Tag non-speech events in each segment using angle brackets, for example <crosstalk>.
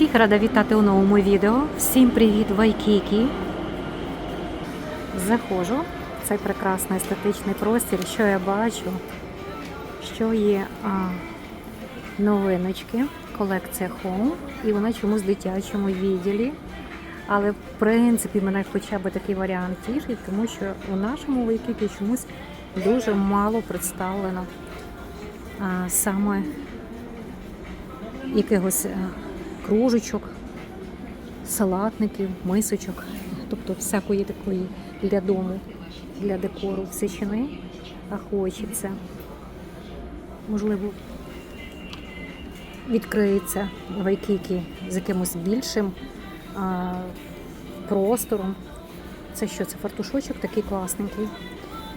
Всіх рада вітати у новому відео. Всім привіт, Вайкікі. Заходжу в цей прекрасний естетичний простір. Що я бачу? Що є а, новиночки, колекція Home, і вона чомусь в дитячому відділі. Але в принципі мене хоча б такий варіант тішить, тому що у нашому Вайкікі чомусь дуже мало представлено а, саме якихось е, кружечок, салатників, мисочок, тобто всякої такої для дому, для декору всечини, а хочеться. Можливо, відкриється вайкіки з якимось більшим а, простором. Це що? Це фартушочок такий класненький.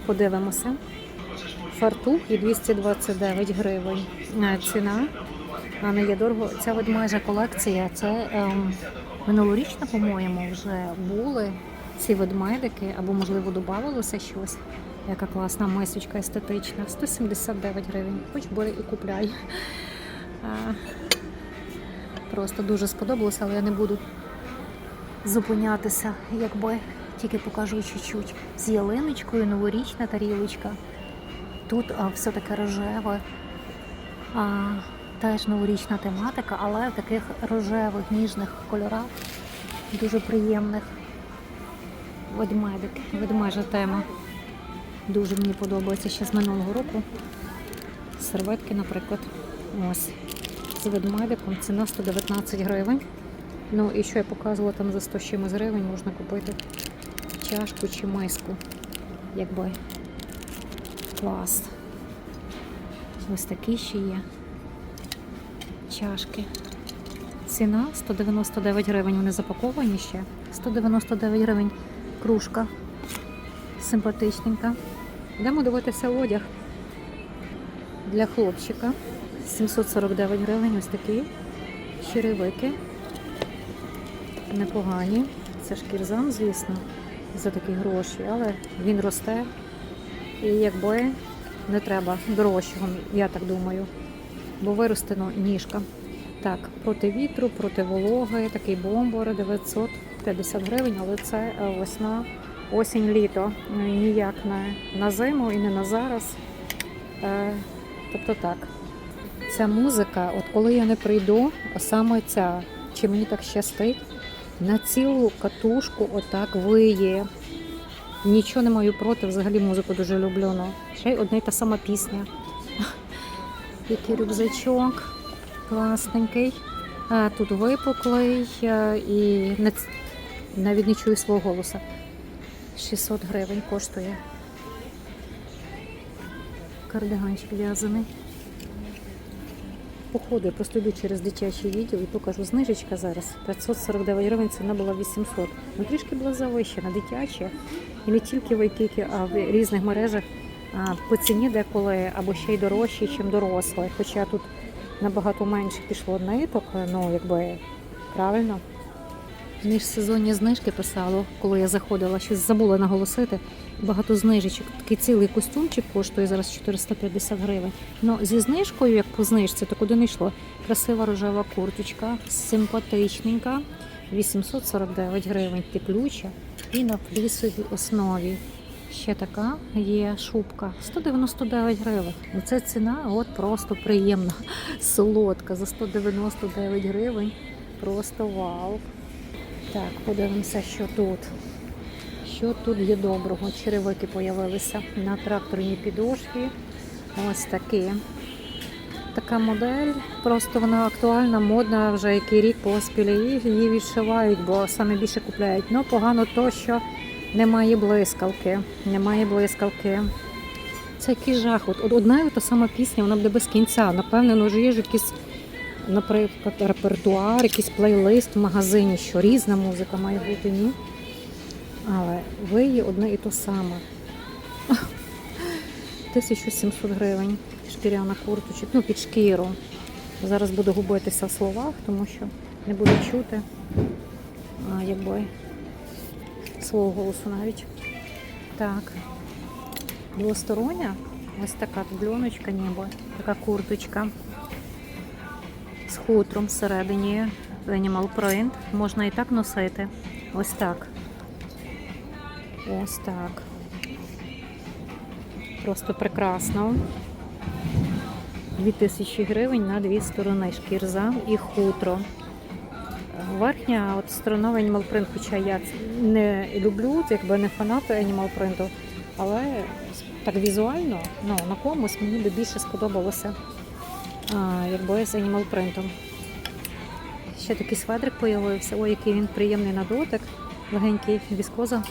Подивимося. Фартух і 229 гривень. Ціна. А не є дорого. Ця от майже колекція. Це ем, минулорічна, по-моєму, вже були ці ведмедики, або, можливо, додавалося щось. Яка класна мисочка естетична. 179 гривень. Хоч бери і купляй. Просто дуже сподобалося, але я не буду зупинятися, якби тільки покажу чуть-чуть. З ялиночкою, новорічна тарілочка. Тут а, все таке рожеве. А, теж новорічна тематика, але в таких рожевих, ніжних кольорах, дуже приємних. Ведмедик, ведмежа тема. Дуже мені подобається ще з минулого року. Серветки, наприклад. Ось. З ведмедиком. Ціна 119 гривень. Ну і що я показувала там за 100 чимось гривень, можна купити чашку чи миску. Якби клас. Ось такі ще є чашки. Ціна 199 гривень. Вони запаковані ще. 199 гривень кружка. Симпатичненька. Йдемо дивитися одяг для хлопчика. 749 гривень. Ось такі черевики. Непогані. Це шкірзам, звісно, за такі гроші, але він росте. І якби не треба дорожчого, я так думаю бо виростено ніжка. Так, проти вітру, проти вологи, такий бомбор 950 гривень, але це е, весна, осінь, літо. Е, Ніяк не на зиму і не на зараз. Е, Тобто так. Ця музика, от коли я не прийду, саме ця, чи мені так щастить, на цілу катушку отак виє. Нічого не маю проти, взагалі музику дуже люблю. Ну. Ще й одна й та сама пісня. Який рюкзачок класненький. А, тут випуклий і не, навіть не чую свого голоса. 600 гривень коштує. Кардиганчик в'язаний. Походу, просто йду через дитячий відділ і покажу знижечка зараз. 549 гривень, ціна була 800. Ну трішки була завищена, дитяча. І не тільки в Айкікі, а в різних мережах по ціні деколи або ще й дорожчі, ніж дорослі. Хоча тут набагато менше пішло ниток, ну якби правильно. Міжсезонні знижки писало, коли я заходила, щось забула наголосити. Багато знижечок. Такий цілий костюмчик коштує зараз 450 гривень. Ну зі знижкою, як по знижці, то куди не йшло. Красива рожева курточка, симпатичненька, 849 гривень, теплюча і на флісовій основі. Ще така є шубка 199 гривень. Ну це ціна от просто приємна, солодка за 199 гривень. Просто вау. Так, подивимося, що тут. Що тут є доброго? Черевики появилися на тракторній підошві. Ось такі. Така модель, просто вона актуальна, модна вже який рік поспіль. І її відшивають, бо саме більше купляють. Ну, погано то, що немає блискавки. Немає блискавки. Це який жах. От одна і та сама пісня, вона буде без кінця. Напевне, ну, є ж якийсь, наприклад, репертуар, якийсь плейлист в магазині, що різна музика має бути, ні. Але ви є одне і то саме. 1700 гривень шкіряна курточка, ну під шкіру. Зараз буду губитися в словах, тому що не буду чути а, якби свого голосу навіть. Так. Двостороння. Ось така дубльоночка ніби, така курточка з хутром всередині. Animal Print. Можна і так носити. Ось так. Ось так. Просто прекрасно. 2000 гривень на дві сторони. Шкірзам і хутро. Верхня от сторона Animal Print, хоча я не люблю, якби не фанат Animal Print, але так візуально ну, на комусь мені би більше сподобалося, а, якби з Animal Print. Ще такий сведрик появився, ой, який він приємний на дотик, легенький віскоза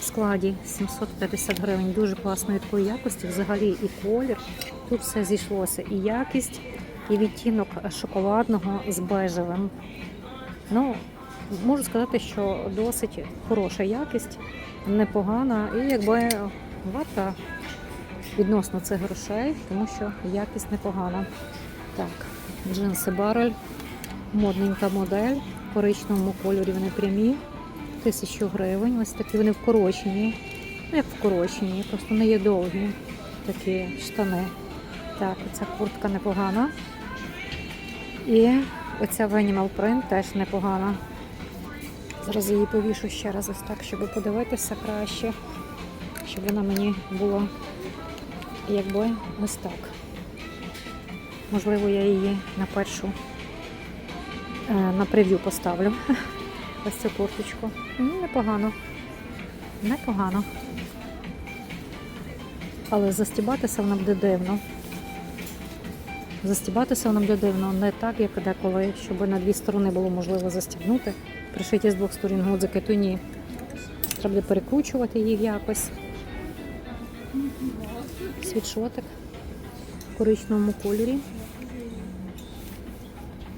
в складі 750 гривень. Дуже класної такої якості. Взагалі і колір. Тут все зійшлося. І якість, і відтінок шоколадного з бежевим. Ну, можу сказати, що досить хороша якість, непогана, і якби варта відносно цих грошей, тому що якість непогана. Так, джинси барель, модненька модель, в коричневому кольорі вони прямі, тисячу гривень. Ось такі вони вкорочені. Ну, як вкорочені, просто не є довгі такі штани. Так, оця куртка непогана. І оця в Animal Print теж непогана. Зараз її повішу ще раз ось так, щоб подивитися краще, щоб вона мені була якби ось так. Можливо, я її на першу е, на прев'ю поставлю. <laughs> Ось цю курточку. Ну, непогано. Непогано. Але застібатися вона буде дивно. Застібатися вона буде дивно, не так, як деколи, щоб на дві сторони було можливо застібнути. Пришиті з двох сторін гудзики, то ні. Треба буде перекручувати їх якось. Світшотик в коричневому кольорі.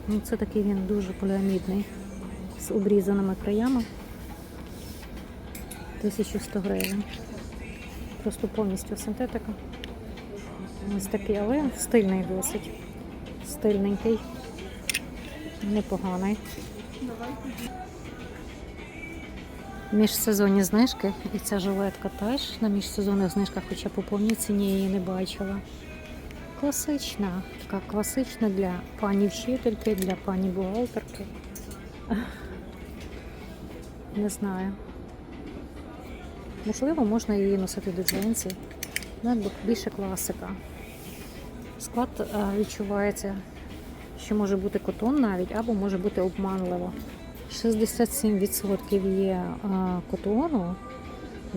Ну, це такий він дуже поліамідний, з обрізаними краями. 1100 гривень. Просто повністю синтетика. Ось такий, але стильний досить. Стильненький, непоганий. Міжсезонні знижки, і ця жилетка теж на міжсезонних знижках, хоча по повній ціні її не бачила. Класична, така класична для пані вчительки, для пані бухгалтерки. Не знаю. Можливо, можна її носити до джинсів. Більше класика. Склад е, відчувається, що може бути котон навіть, або може бути обманливо. 67% є е, котону.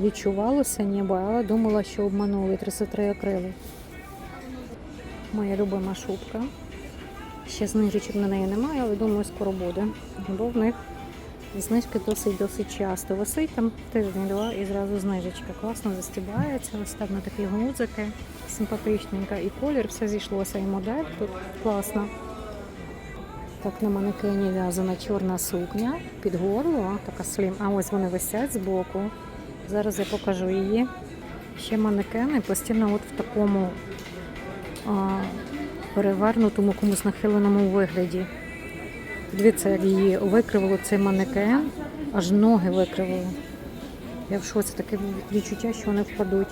Відчувалося ніби, але думала, що обманули 33 акрили. Моя любима шубка. Ще знижечок на неї немає, але думаю, скоро буде. Бо в них знижки досить-досить часто. Висить там тиждень-два і зразу знижечка. Класно застібається, ось так на такі гудзики, симпатичненька. І колір, все зійшлося, і модель тут класна. Так, на манекені в'язана чорна сукня під горло, така слім. А ось вони висять збоку. Зараз я покажу її. Ще манекени постійно от в такому а, перевернутому комусь нахиленому вигляді. Дивіться, як її викривило цей манекен, аж ноги викривило. Я в шоці таке відчуття, що вони впадуть.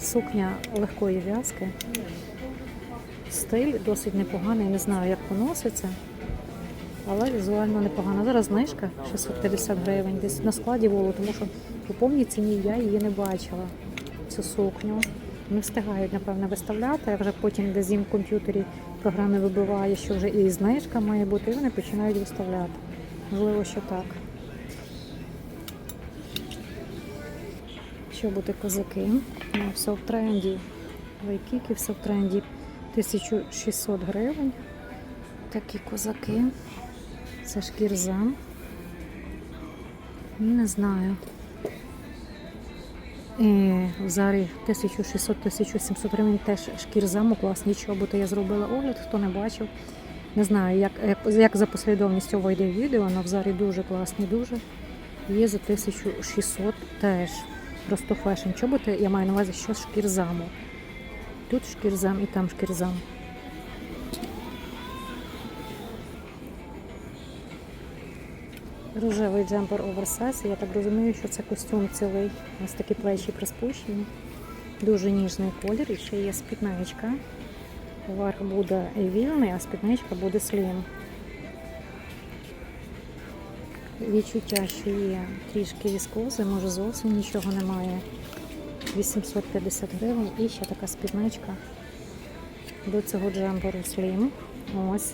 Сукня легкої в'язки. Стиль досить непоганий, не знаю, як поноситься, але візуально непогано. Зараз знижка 650 гривень, десь на складі було, тому що по повній ціні я її не бачила. Цю сукню. Не встигають, напевно, виставляти, а вже потім десь їм в комп'ютері програми вибиває, що вже і знижка має бути, і вони починають виставляти. Можливо, що так. Що буде козаки? Ну, все в тренді. Вайкіки, все в тренді. 1600 гривень. Такі козаки. Це шкірзам. Не знаю. І в зарі 1600-1700 гривень теж шкірзаму класні чоботи. Я зробила огляд, хто не бачив. Не знаю, як, як, за послідовністю вийде відео, але в дуже класні, дуже. Є за 1600 теж. Просто фешн чоботи, я маю на увазі, що шкірзаму. Тут шкірзам і там шкірзам. Рожевий джемпер оверсайз. Я так розумію, що це костюм цілий. Ось такі плечі приспущені. Дуже ніжний колір. І ще є спідничка. Верх буде вільний, а спідничка буде слім. відчуття, що є трішки віскози, може зовсім нічого немає. 850 гривень і ще така спідничка до цього джемперу Slim. Ось.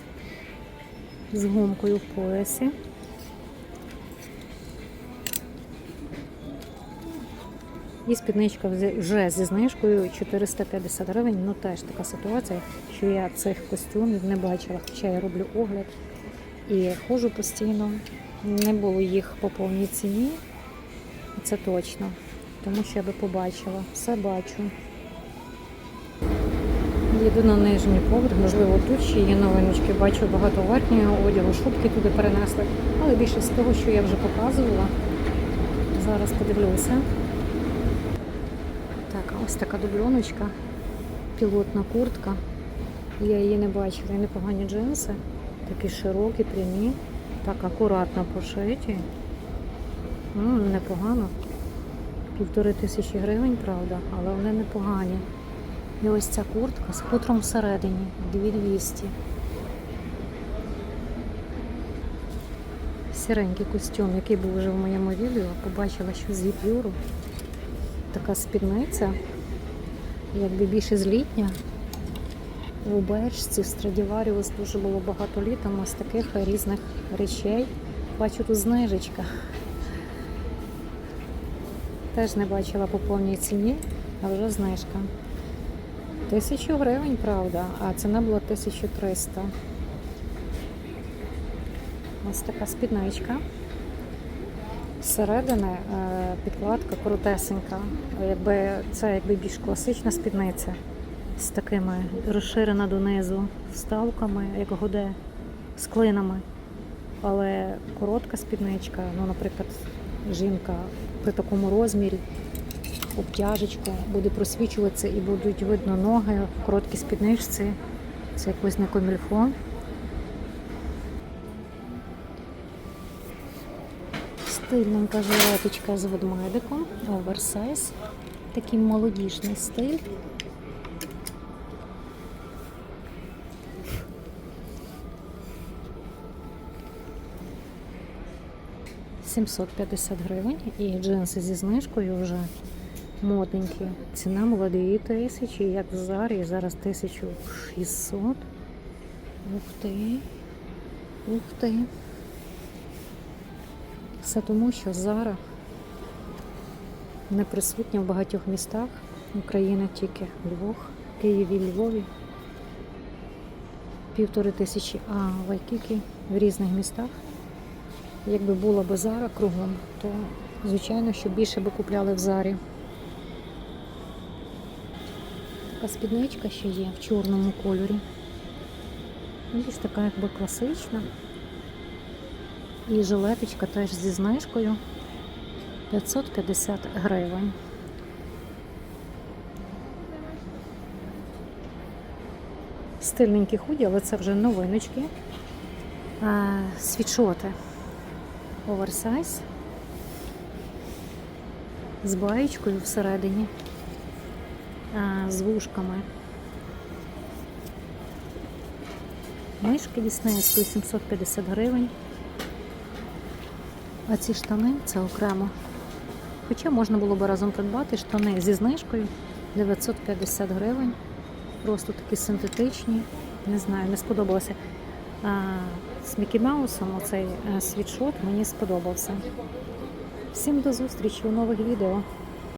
З гумкою в поясі. І спідничка вже зі знижкою 450 гривень. Ну теж така ситуація, що я цих костюмів не бачила, хоча я роблю огляд і ходжу постійно. Не було їх по повній ціні, це точно. Тому що я би побачила. Все бачу. Їду на нижній поверх, можливо, тут ще є новиночки. Бачу багато верхнього одягу, шубки туди перенесли. Але більше з того, що я вже показувала. Зараз подивлюся. Ось така дубльоночка, пілотна куртка. Я її не бачила, і непогані джинси, такі широкі, прямі, так акуратно пошиті. М, непогано. Півтори тисячі гривень, правда, але вони непогані. І ось ця куртка з хутром всередині 2200. Сіренький костюм, який був вже в моєму відео, побачила, що з гіпюру така спідниця, якби більше злітня. У Бершці, в Страдіваріус дуже було багато літом ось таких різних речей. Бачу тут знижечка. Теж не бачила по повній ціні, а вже знижка. Тисячу гривень, правда, а ціна була 1300. Ось така спідничка. Зсередини е, підкладка крутесенька. Якби це якби більш класична спідниця з такими розширена донизу вставками, як годе, з клинами. Але коротка спідничка, ну, наприклад, жінка при такому розмірі, обтяжечка, буде просвічуватися і будуть видно ноги в короткій спідничці. Це якось не комільфон. Стильненька жилеточка з ведмедиком, оверсайз. Такий молодіжний стиль. «750 гривень і джинси зі знижкою вже модненькі. Ціна 2 тисячі, як в Зарі, зараз 1600. Ух ти. Ух ти. Все тому, що Зара не присутня в багатьох містах України, тільки в двох, Києві Львові. Півтори тисячі, а в Вайкікі в різних містах. Якби була б Зара кругом, то звичайно, що більше би купляли в Зарі. Така спідничка ще є в чорному кольорі. Ось така якби класична. І жилеточка теж зі знижкою 550 гривень. Стильненькі худі, але це вже новиночки. Світшоти. Оверсайз. З баєчкою всередині. З вушками. Мишки Діснеївської 750 гривень. А ці штани це окремо. Хоча можна було б разом придбати штани зі знижкою 950 гривень. Просто такі синтетичні. Не знаю, не сподобалося. А, з Мікі Маусом оцей е, світшот мені сподобався. Всім до зустрічі у нових відео.